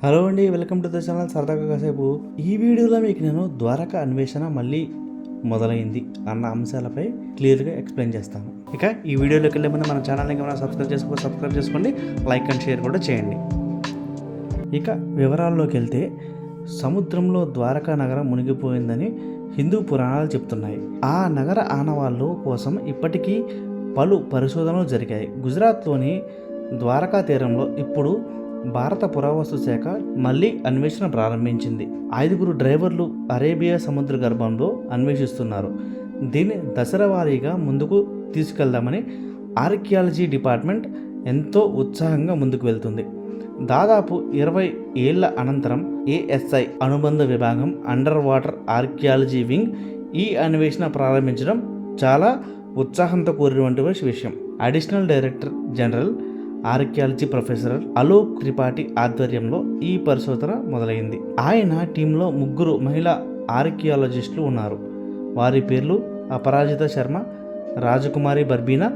Hello అండి welcome to the channel సరదాగా కాసేపు. ఈ వీడియోలో మీకు నేను ద్వారక అన్వేషణ మళ్ళీ మొదలైంది అన్న అంశాలపై క్లియర్గా ఎక్స్ప్లెయిన్ చేస్తాను. ఇక ఈ వీడియోలోకి వెళ్ళే ముందు మన ఛానల్ని ఏమైనా సబ్స్క్రైబ్ చేసుకో సబ్స్క్రైబ్ చేసుకోండి లైక్ అండ్ షేర్ కూడా చేయండి. ఇక వివరాల్లోకి వెళ్తే సముద్రంలో ద్వారకా నగరం మునిగిపోయిందని హిందూ పురాణాలు చెప్తున్నాయి. ఆ నగర ఆనవాళ్ళు కోసం ఇప్పటికీ పలు పరిశోధనలు జరిగాయి. గుజరాత్లోని ద్వారకా తీరంలో ఇప్పుడు భారత పురావస్తు శాఖ మళ్ళీ అన్వేషణ ప్రారంభించింది. ఐదుగురు డ్రైవర్లు అరేబియా సముద్ర గర్భంలో అన్వేషిస్తున్నారు. దీన్ని దశరవారీగా ముందుకు తీసుకెళ్దామని ఆర్కియాలజీ డిపార్ట్మెంట్ ఎంతో ఉత్సాహంగా ముందుకు వెళ్తుంది. దాదాపు ఇరవై ఏళ్ళ అనంతరం ఏఎస్ఐ అనుబంధ విభాగం అండర్ వాటర్ ఆర్కియాలజీ వింగ్ ఈ అన్వేషణ ప్రారంభించడం చాలా ఉత్సాహంతో కూడినటువంటి విషయం. Additional director general archaeology professor Alok Tripathi ఆధ్వర్యంలో ఈ పరిశోధన మొదలైంది. ఆయన టీంలో ముగ్గురు మహిళా ఆర్కియాలజిస్టులు ఉన్నారు. వారి పేర్లు అపరాజిత శర్మ రాజకుమారి బర్బీనా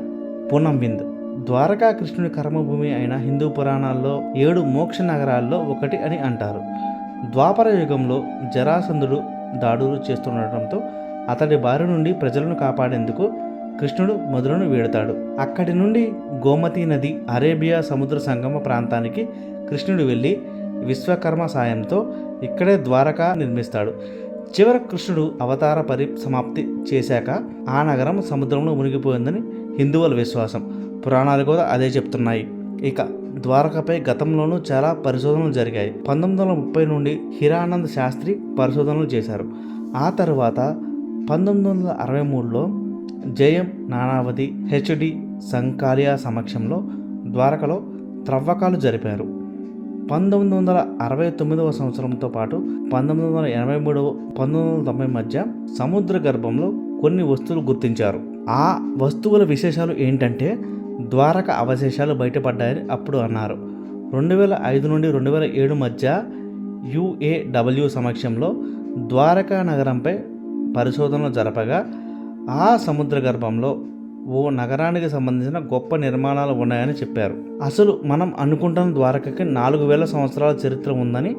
పూనం బింద్ ద్వారకా కృష్ణుడి కర్మభూమి అయిన హిందూ పురాణాల్లో ఏడు మోక్ష నగరాల్లో ఒకటి అని అంటారు. ద్వాపర యుగంలో జరాసంధుడు దాడులు చేస్తుండటంతో అతడి బారి నుండి ప్రజలను కాపాడేందుకు కృష్ణుడు మధురను వీడతాడు. అక్కడి నుండి గోమతి నది అరేబియా సముద్ర సంగమ ప్రాంతానికి కృష్ణుడు వెళ్ళి విశ్వకర్మ సాయంతో ఇక్కడే ద్వారకా నిర్మిస్తాడు. చివర కృష్ణుడు అవతార పరిసమాప్తి చేశాక ఆ నగరం సముద్రంలో మునిగిపోయిందని హిందువుల విశ్వాసం. పురాణాలు కూడా అదే చెప్తున్నాయి. ఇక ద్వారకపై గతంలోనూ చాలా పరిశోధనలు జరిగాయి. పంతొమ్మిది వందల ముప్పై నుండి హిరానంద్ శాస్త్రి పరిశోధనలు చేశారు. ఆ తర్వాత పంతొమ్మిది వందల అరవై మూడులో జయం నానావతి హెచ్డి సంకాలియా సమక్షంలో ద్వారకలో త్రవ్వకాలు జరిపారు. పంతొమ్మిది వందల అరవై తొమ్మిదవ సంవత్సరంతో పాటు పంతొమ్మిది వందల ఎనభై మూడవ పంతొమ్మిది వందల తొంభై మధ్య సముద్ర గర్భంలో కొన్ని వస్తువులు గుర్తించారు. ఆ వస్తువుల విశేషాలు ఏంటంటే ద్వారక అవశేషాలు బయటపడ్డాయని అప్పుడు అన్నారు. రెండు వేల ఐదు నుండి రెండు వేల ఏడు మధ్య యుఏడబ్ల్యూ సమక్షంలో ద్వారకా నగరంపై పరిశోధనలు జరపగా ఆ సముద్ర గర్భంలో ఓ నగరానికి సంబంధించిన గొప్ప నిర్మాణాలు ఉన్నాయని చెప్పారు. అసలు మనం అనుకుంటున్న ద్వారకకి నాలుగు వేల సంవత్సరాల చరిత్ర ఉందని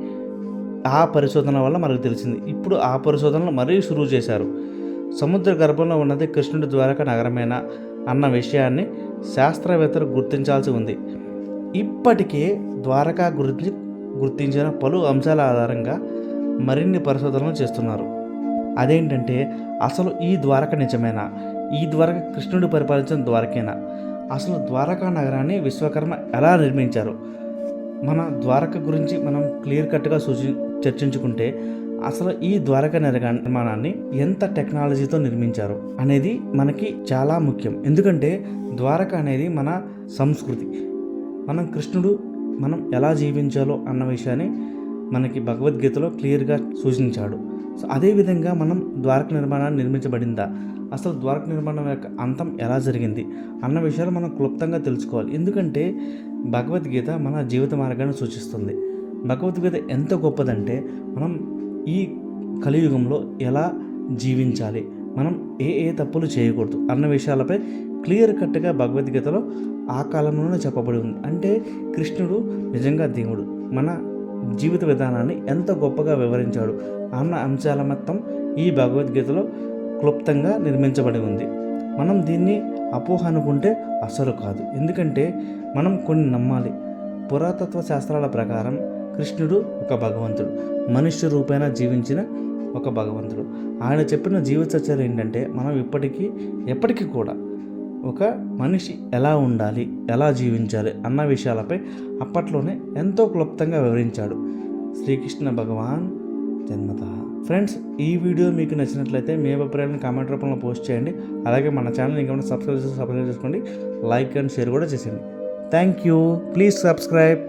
ఆ పరిశోధన వల్ల మనకు తెలిసింది. ఇప్పుడు ఆ పరిశోధనలు మరీ షురువు చేశారు. సముద్ర గర్భంలో ఉన్నది కృష్ణుడి ద్వారక నగరమేనా అన్న విషయాన్ని శాస్త్రవేత్తలు గుర్తించాల్సి ఉంది. ఇప్పటికే ద్వారకా గురించి గుర్తించిన పలు అంశాల ఆధారంగా మరిన్ని పరిశోధనలు చేస్తున్నారు. అదేంటంటే అసలు ఈ ద్వారక నిజమేనా? ఈ ద్వారక కృష్ణుడు పరిపాలించిన ద్వారకేనా? అసలు ద్వారకా నగరాన్ని విశ్వకర్మ ఎలా నిర్మించారు? మన ద్వారక గురించి మనం క్లియర్ కట్గా సూచి చర్చించుకుంటే అసలు ఈ ద్వారక నిర్మాణాన్ని ఎంత టెక్నాలజీతో నిర్మించారు అనేది మనకి చాలా ముఖ్యం. ఎందుకంటే ద్వారక అనేది మన సంస్కృతి. మనం కృష్ణుడు మనం ఎలా జీవించాలో అన్న విషయాన్ని మనకి భగవద్గీతలో క్లియర్గా సూచించాడు. సో అదేవిధంగా మనం ద్వారక నిర్మాణాన్ని నిర్మించబడిందా? అసలు ద్వారక నిర్మాణం యొక్క అంతం ఎలా జరిగింది? అన్న విషయాలు మనం క్లుప్తంగా తెలుసుకోవాలి. ఎందుకంటే భగవద్గీత మన జీవిత మార్గాన్ని సూచిస్తుంది. భగవద్గీత ఎంత గొప్పదంటే మనం ఈ కలియుగంలో ఎలా జీవించాలి? మనం ఏ ఏ తప్పులు చేయకూడదు అన్న విషయాలపై క్లియర్ కట్గా భగవద్గీతలో ఆ కాలంలోనే చెప్పబడి ఉంది. అంటే కృష్ణుడు నిజంగా దేవుడు. మన జీవిత విధానాన్ని ఎంత గొప్పగా వివరించాడు. అన్న అంశాల మొత్తం ఈ భగవద్గీతలో క్లుప్తంగా నిర్మించబడి ఉంది. మనం దీన్ని అపోహ అనుకుంటే అసలు కాదు. ఎందుకంటే మనం కొన్ని నమ్మాలి. పురాతత్వ శాస్త్రాల ప్రకారం కృష్ణుడు ఒక భగవంతుడు. మనుష్య రూపేణ జీవించిన ఒక భగవంతుడు. ఆయన చెప్పిన జీవిత సత్యాలు ఏంటంటే మనం ఇప్పటికీ ఎప్పటికీ కూడా ఒక మనిషి ఎలా ఉండాలి ఎలా జీవించాలి అన్న విషయాలపై అప్పట్లోనే ఎంతో క్లుప్తంగా వివరించాడు. శ్రీకృష్ణ భగవాన్ జన్మత. ఫ్రెండ్స్ ఈ వీడియో మీకు నచ్చినట్లయితే మీ అభిప్రాయాలను కామెంట్ రూపంలో పోస్ట్ చేయండి. అలాగే మన ఛానల్ ఇంకేమైనా సబ్స్క్రైబ్ చేసి సబ్స్క్రైబ్ చేసుకోండి. లైక్ అండ్ షేర్ కూడా చేసేయండి. Thank you. Please subscribe.